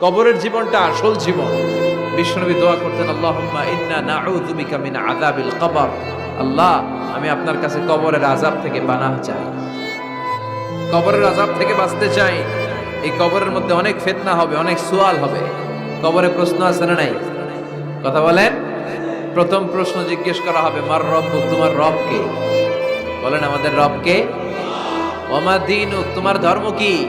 কবরের জীবনটা আসল জীবন। বিশ্বনবী দোয়া করতেন, আল্লাহুম্মা কবর। আল্লাহ, আমি আপনার কাছে কবরের আযাব থেকে পানাহ চাই। কবরের আযাব থেকে বাঁচতে চাই। এই কবরের মধ্যে অনেক ফিতনা হবে, অনেক সুয়াল হবে। কবরে প্রশ্ন আছে না নাই? কথা বলেন। প্রথম প্রশ্ন জিজ্ঞেস করা হবে, মার রব তোমার রব কে? বলেন, আমাদের রব কে? দিন তোমার ধর্ম কি?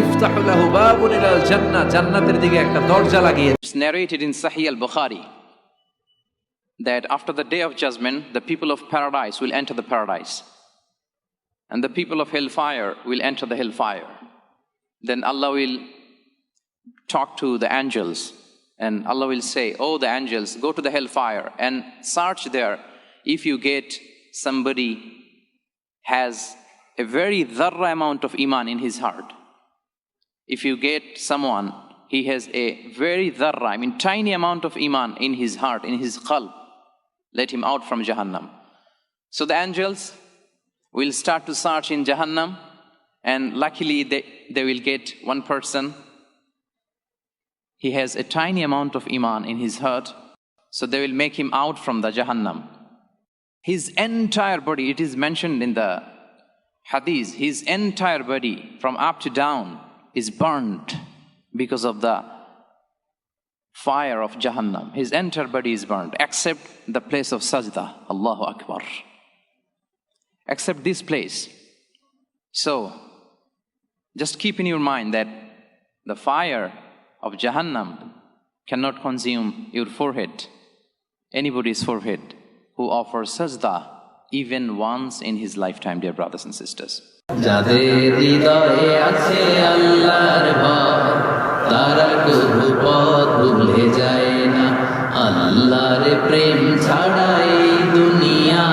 ইফতাহু লাহু বাবুন ইলাল জান্নাহ জান্নাতের দিকে একটা দরজা লাগিয়ে It's narrated in Sahih al Bukhari that after the day of judgment, the people of paradise will enter the paradise, and the people of hellfire will enter the hellfire. Then Allah will talk to the angels, and Allah will say, Oh, the angels, go to the hellfire and search there if you get somebody has a very dharra amount of iman in his heart. if you get someone, he has a very dharra, I mean tiny amount of iman in his heart, in his qalb, let him out from Jahannam. So the angels will start to search in Jahannam, and luckily they, they will get one person. He has a tiny amount of iman in his heart, so they will make him out from the Jahannam. His entire body, it is mentioned in the hadith, his entire body from up to down is burnt because of the fire of Jahannam. His entire body is burnt except the place of sajda. Allahu Akbar. Except this place. So, just keep in your mind that the fire of Jahannam cannot consume your forehead, anybody's forehead, who offers sajda even once in his lifetime, dear brothers and sisters. যাদের হৃদয়ে আছে আল্লাহর ভয় তারা কবু পথ ভুলে যায় না। আল্লাহর প্রেম ছাড়া এই দুনিয়া,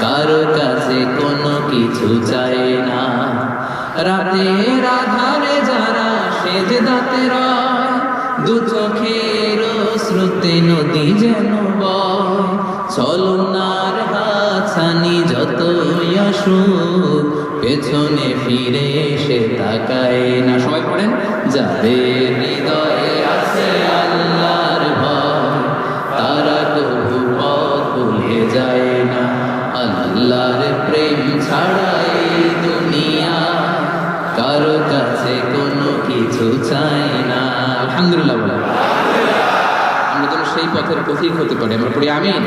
কারও কাছে কোনো কিছু চায় না। রাতের আধারে যারা সেজ দাতে দু চোখের শ্রুতে নদী যেন চলনার হাছানি যতই আসুক পেছনে ফিরে সে তাকায় না। যাদের হৃদয়ে আছে আল্লাহর ভয়, তারা কবু পথ ভুলে যায় না। আল্লাহর প্রেম ছাড়া এই দুনিয়া কারও কাছে কোনো কিছু চায় না। আলহামদুলিল্লাহ বলে। আমরা যেন সেই পথের পথিক হতে আমরা পড়ি আমিন।